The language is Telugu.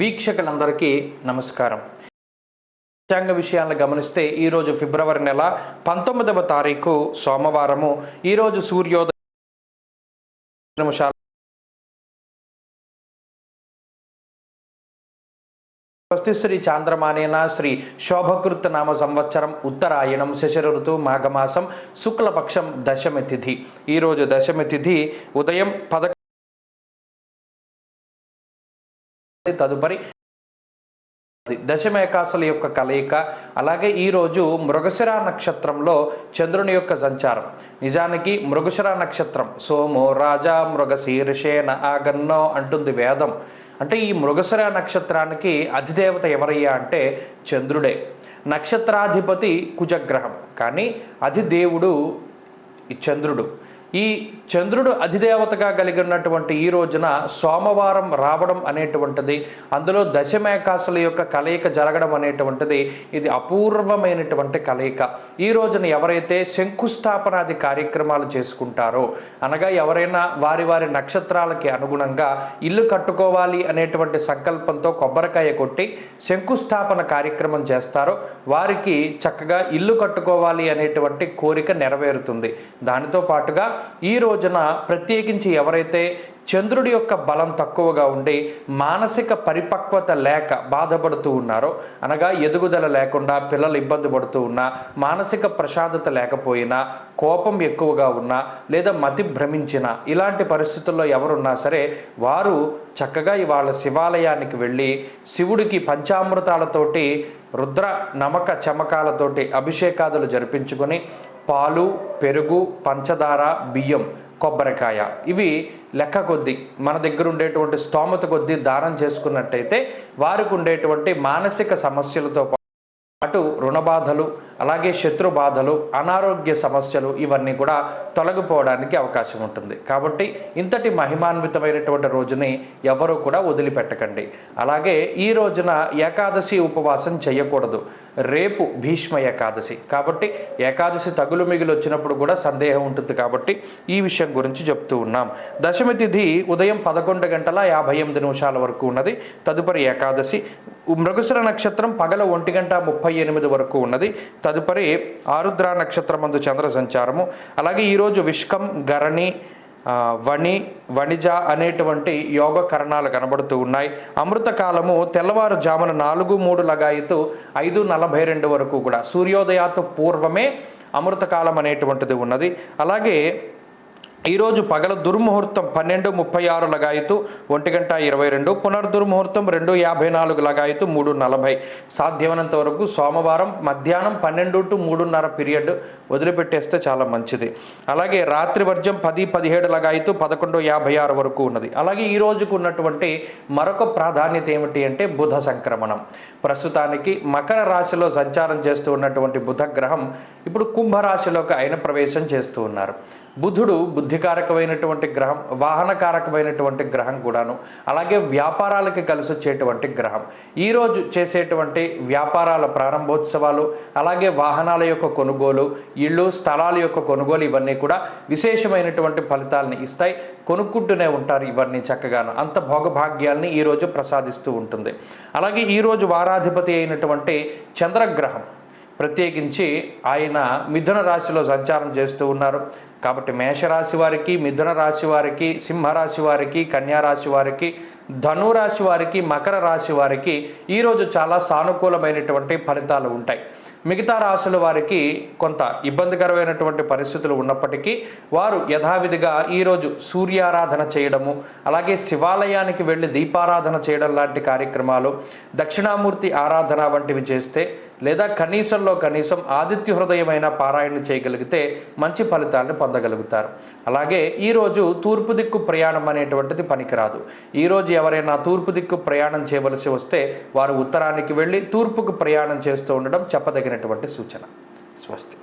వీక్షకులందరికీ నమస్కారం. పంచాంగ విషయాలను గమనిస్తే ఈరోజు ఫిబ్రవరి నెల పంతొమ్మిదవ తారీఖు సోమవారము. ఈరోజు సూర్యోదయం నిమిషాలు స్వస్తి శ్రీ చాంద్రమానేన శ్రీ శోభకృత నామ సంవత్సరం ఉత్తరాయణం శశర ఋతు మాఘమాసం శుక్లపక్షం దశమి తిథి. ఈరోజు దశమి తిథి ఉదయం పద తదుపరి దశమేకాసుల యొక్క కలయిక అలాగే ఈరోజు మృగశిర నక్షత్రంలో చంద్రుని యొక్క సంచారం. నిజానికి మృగశిర నక్షత్రం సోము రాజా మృగశీర్షేన ఆగన్నో అంటుంది వేదం. అంటే ఈ మృగశిర నక్షత్రానికి అధిదేవత ఎవరయ్యా అంటే చంద్రుడే. నక్షత్రాధిపతి కుజగ్రహం. కానీ అధిదేవుడు ఈ చంద్రుడు. ఈ చంద్రుడు అధిదేవతగా కలిగి ఉన్నటువంటి ఈ రోజున సోమవారం రావడం అనేటువంటిది అందులో దశమేకాసుల యొక్క కలయిక జరగడం అనేటువంటిది ఇది అపూర్వమైనటువంటి కలయిక. ఈ రోజున ఎవరైతే శంకుస్థాపనాది కార్యక్రమాలు చేసుకుంటారో అనగా ఎవరైనా వారి వారి నక్షత్రాలకి అనుగుణంగా ఇల్లు కట్టుకోవాలి అనేటువంటి సంకల్పంతో కొబ్బరికాయ కొట్టి శంకుస్థాపన కార్యక్రమం చేస్తారో వారికి చక్కగా ఇల్లు కట్టుకోవాలి అనేటువంటి కోరిక నెరవేరుతుంది. దానితో పాటుగా ఈ రోజున ప్రత్యేకించి ఎవరైతే చంద్రుడి యొక్క బలం తక్కువగా ఉండి మానసిక పరిపక్వత లేక బాధపడుతూ ఉన్నారో అనగా ఎదుగుదల లేకుండా పిల్లలు ఇబ్బంది పడుతూ ఉన్నా మానసిక ప్రశాంతత లేకపోయినా కోపం ఎక్కువగా ఉన్నా లేదా మతి భ్రమించిన ఇలాంటి పరిస్థితుల్లో ఎవరున్నా సరే వారు చక్కగా ఇవాళ శివాలయానికి వెళ్ళి శివుడికి పంచామృతాలతోటి రుద్ర నమక చమకాలతోటి అభిషేకాదులు జరిపించుకొని పాలు పెరుగు పంచదార బియ్యం కొబ్బరికాయ. ఇవి లెక్క కొద్దీ. మన దగ్గర ఉండేటువంటి స్తోమత కొద్దీ దానం చేసుకున్నట్టయితే వారికి ఉండేటువంటి మానసిక సమస్యలతో పాటు రుణ బాధలు అలాగే శత్రు బాధలు అనారోగ్య సమస్యలు ఇవన్నీ కూడా తొలగిపోవడానికి అవకాశం ఉంటుంది. కాబట్టి ఇంతటి మహిమాన్వితమైనటువంటి రోజుని ఎవరూ కూడా వదిలిపెట్టకండి. అలాగే ఈ రోజున ఏకాదశి ఉపవాసం చేయకూడదు. రేపు భీష్మ ఏకాదశి. కాబట్టి ఏకాదశి తగులు మిగులు వచ్చినప్పుడు కూడా సందేహం ఉంటుంది కాబట్టి ఈ విషయం గురించి చెప్తూ ఉన్నాం. దశమి తిథి ఉదయం పదకొండు గంటల యాభై ఎనిమిది నిమిషాల వరకు ఉన్నది. తదుపరి ఏకాదశి. మృగశిర నక్షత్రం పగల ఒంటి గంట ముప్పై ఎనిమిది వరకు ఉన్నది. తదుపరి ఆరుద్ర నక్షత్రమందు చంద్ర సంచారము. అలాగే ఈరోజు విష్కం గరణి వణి వణిజ అనేటువంటి యోగ కరణాలు కనబడుతూ ఉన్నాయి. అమృత కాలము తెల్లవారుజామున నాలుగు మూడు లగాయితూ ఐదు నలభై రెండు వరకు కూడా. సూర్యోదయాతో పూర్వమే అమృతకాలం అనేటువంటిది ఉన్నది. అలాగే ఈరోజు పగల దుర్ముహూర్తం పన్నెండు ముప్పై ఆరు లగాయతు ఒంటి గంట ఇరవై రెండు పునర్దుర్ముహూర్తం రెండు యాభై నాలుగు లగాయతు మూడు నలభై. సాధ్యమైనంత వరకు సోమవారం మధ్యాహ్నం పన్నెండు టు మూడున్నర పీరియడ్ వదిలిపెట్టేస్తే చాలా మంచిది. అలాగే రాత్రి వర్జం పది పదిహేడు లగాయతు పదకొండు యాభై ఆరు వరకు ఉన్నది. అలాగే ఈ రోజుకు ఉన్నటువంటి మరొక ప్రాధాన్యత ఏమిటి అంటే బుధ సంక్రమణం. ప్రస్తుతానికి మకర రాశిలో సంచారం చేస్తూ ఉన్నటువంటి బుధ గ్రహం ఇప్పుడు కుంభరాశిలోకి ఆయన ప్రవేశం చేస్తూ ఉన్నారు. బుధుడు బుద్ధికారకమైనటువంటి గ్రహం వాహనకారకమైనటువంటి గ్రహం కూడాను. అలాగే వ్యాపారాలకి కలిసి వచ్చేటువంటి గ్రహం ఈరోజు చేసేటువంటి వ్యాపారాల ప్రారంభోత్సవాలు అలాగే వాహనాల యొక్క కొనుగోలు ఇళ్ళు స్థలాల యొక్క కొనుగోలు ఇవన్నీ కూడా విశేషమైనటువంటి ఫలితాలని ఇస్తాయి. కొనుక్కుంటూనే ఉంటారు ఇవన్నీ చక్కగాను. అంత భోగభాగ్యాల్ని ఈరోజు ప్రసాదిస్తూ ఉంటుంది. అలాగే ఈరోజు వారాధిపతి అయినటువంటి చంద్రగ్రహం. ప్రత్యేకించి ఆయన మిథున రాశిలో సంచారం చేస్తూ ఉన్నారు. కాబట్టి మేషరాశి వారికి మిథున రాశి వారికి సింహరాశి వారికి కన్యారాశి వారికి ధనురాశి వారికి మకర రాశి వారికి ఈరోజు చాలా సానుకూలమైనటువంటి ఫలితాలు ఉంటాయి. మిగతా రాశుల వారికి కొంత ఇబ్బందికరమైనటువంటి పరిస్థితులు ఉన్నప్పటికీ వారు యథావిధిగా ఈరోజు సూర్యారాధన చేయడము అలాగే శివాలయానికి వెళ్ళి దీపారాధన చేయడం లాంటి కార్యక్రమాలు దక్షిణామూర్తి ఆరాధన వంటివి చేస్తే లేదా కనీసంలో కనీసం ఆదిత్య హృదయమైన పారాయణ చేయగలిగితే మంచి ఫలితాలను పొందగలుగుతారు. అలాగే ఈరోజు తూర్పు దిక్కు ప్రయాణం అనేటువంటిది పనికిరాదు. ఈరోజు ఎవరైనా తూర్పు దిక్కు ప్రయాణం చేయవలసి వస్తే వారు ఉత్తరానికి వెళ్ళి తూర్పుకు ప్రయాణం చేస్తూ ఉండడం చెప్పదగినటువంటి సూచన. స్వస్తి.